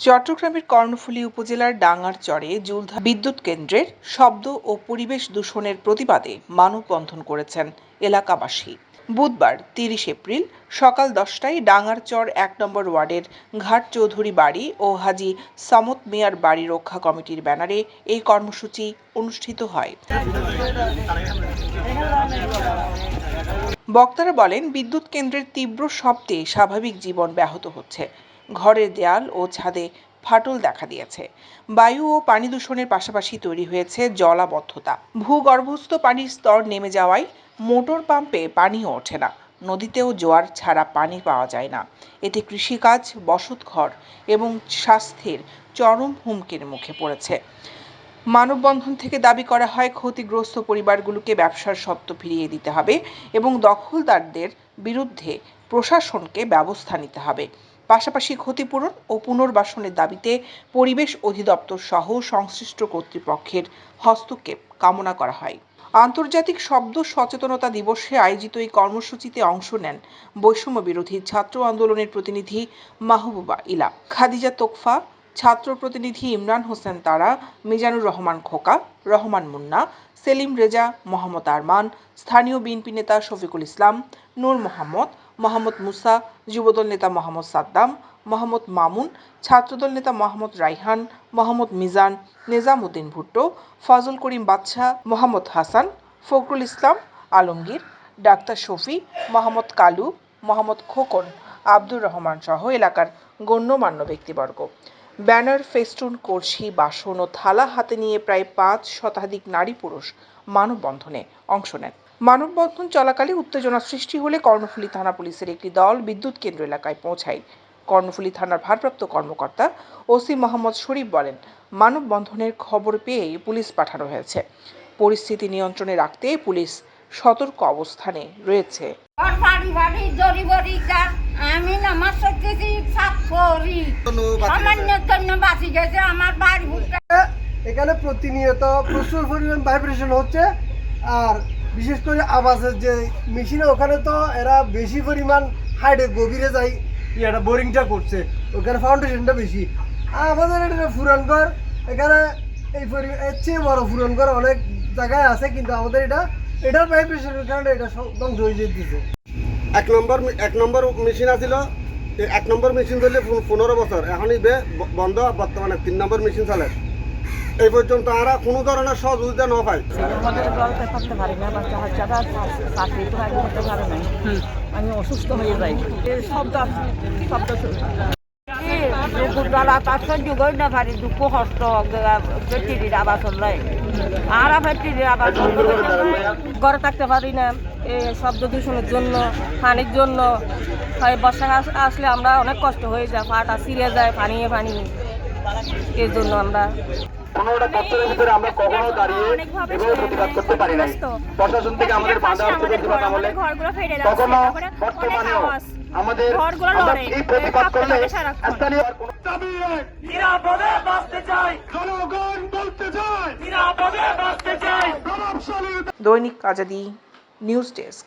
চট্টগ্রামের কর্ণফুলী উপজেলার ডাঙ্গার চরে জুলধা বিদ্যুৎ কেন্দ্রের শব্দ ও পরিবেশ দূষণের প্রতিবাদে মানববন্ধন করেছেন এলাকাবাসী। বুধবার তিরিশ এপ্রিল সকাল দশটায় ডাঙ্গারচর এক নম্বর ওয়ার্ডের ঘাট চৌধুরী বাড়ি ও হাজি সামত মিয়ার বাড়ি রক্ষা কমিটির ব্যানারে এই কর্মসূচি অনুষ্ঠিত হয়। বক্তারা বলেন, বিদ্যুৎ কেন্দ্রের তীব্র শব্দে স্বাভাবিক জীবন ব্যাহত হচ্ছে। ঘরের দেয়াল ও ছাদে ফাটল দেখা দিয়েছে। বায়ু ও পানি দূষণের পাশাপাশি তৈরি হয়েছে জলাবদ্ধতা। ভূগর্ভস্থ পানির স্তর নেমে যাওয়ায় মোটর পাম্পে পানিও ওঠে না। নদীতেও জোয়ার ছাড়া পানি পাওয়া যায় না। এতে কৃষিকাজ, বসতঘর এবং স্বাস্থ্যের চরম হুমকির মুখে পড়েছে। মানববন্ধন থেকে দাবি করা হয়, ক্ষতিগ্রস্ত পরিবারগুলোকে ব্যবসার সত্ত্ব ফিরিয়ে দিতে হবে এবং দখলদারদের বিরুদ্ধে প্রশাসনকে ব্যবস্থা নিতে হবে। পাশাপাশি ক্ষতিপূরণ ও পুনর্বাসনের দাবিতে পরিবেশ অধিদপ্তর সহ সংশ্লিষ্ট কর্তৃপক্ষের হস্তক্ষেপ কামনা করা হয়। আন্তর্জাতিক শব্দ সচেতনতা দিবসে আয়োজিত এই কর্মসূচিতে অংশ নেন বৈষম্য বিরোধী ছাত্র আন্দোলনের প্রতিনিধি মাহবুবা ইলা খাদিজা তোকফা ছাত্র প্রতিনিধি ইমরান হোসেন তারা, মিজানুর রহমান খোকা, রহমান মুন্না, সেলিম রেজা, মোহাম্মদ আরমান, স্থানীয় বিএনপি নেতা শফিকুল ইসলাম, নূর মোহাম্মদ মোহাম্মদ মুসা, যুবদল নেতা মোহাম্মদ সাদ্দাম, মোহাম্মদ মামুন, ছাত্রদল নেতা মোহাম্মদ রাইহান, মোহাম্মদ মিজান, নিজামুদ্দিন ভুট্টো, ফজল করিম বাদশাহ, মোহাম্মদ হাসান, ফখরুল ইসলাম, আলমগীর, ডাক্তার শফি, মোহাম্মদ কালু, মোহাম্মদ খোকন, আব্দুর রহমান সহ এলাকার গণ্যমান্য ব্যক্তিবর্গ। ব্যানার ফেস্টুন, কলসি, বাসন ও থালা হাতে নিয়ে প্রায় পাঁচ শতাধিক নারী পুরুষ মানববন্ধনে অংশ নেন। মানববন্ধন চলাকালে উত্তেজনা সৃষ্টি হলে কর্ণফুলী থানা পুলিশের একটি দল বিদ্যুৎ কেন্দ্র এলাকায় পৌঁছায়। কর্ণফুলী থানার ভারপ্রাপ্ত কর্মকর্তা ওসি মোহাম্মদ শরীফ বলেন, মানববন্ধনের খবর পেয়েই পুলিশ পাঠানো হয়েছে। পরিস্থিতি নিয়ন্ত্রণে রাখতে পুলিশ সতর্ক অবস্থানে রয়েছে। আমি নামাজ সত্যি সাত করি সামান্য জন্য বাঁচি গেছে আমার বাড়ি এখানে প্রতিনিয়ত প্রচুর পরিমাণ ভাইব্রেশন হচ্ছে আর বিশেষ করে আবাসের যে মেশিনে ওখানে তো এরা বেশি পরিমাণ হাইডে গভীরে যাই ইয়েটা বোরিংটা করছে ওখানে ফাউন্ডেশনটা বেশি। আমাদের এটা ফুরানগর এখানে এই এর চেয়ে বড় ফুরানগর অনেক জায়গায় আছে কিন্তু আমাদের এটা এটার ভাইব্রেশনের কারণে এটা সব ধ্বংস হয়ে যেতেছে। এক নম্বর এক নম্বর মেশিন আছিল। এক নম্বর মেশিন চললে পো- পনেরো বছর। এখন ইবে বন্ধ বর্তমানে তিন নম্বর মেশিন চলে। এই পর্যন্ত আমরা কোনো ধরনের সহযোগিতা না পাই আমি অসুস্থ হয়ে যাই। শব্দ শব্দ দুপুরবেলা তার সহ্য করি না পারি দুঃখ, কষ্ট বেটির আবাস লাই আর বেটির আবাস ঘরে থাকতে পারি না। এই শব্দ দূষণের জন্য পানির জন্য। হয় বর্ষা আসলে আমরা অনেক কষ্ট হয়ে যায় পাটা ছিঁড়ে যায় পানিয়ে পানি এর জন্য আমরা পনেরোটা বছরের ভিতরে আমরা কখনো দাঁড়িয়ে এভাবে প্রতিবাদ করতে পারি নাই। প্রশাসন থেকে আমাদের বাধা প্রতিবাদ আমলে কখনো বর্তমানেও আমাদের এই প্রতিবাদ করলে স্থানীয় দাবি নিরাপদে বাঁচতে চাই। জনগণ বলতে চাই নিরাপদে বাঁচতে চাই। দৈনিক আজাদি। News desk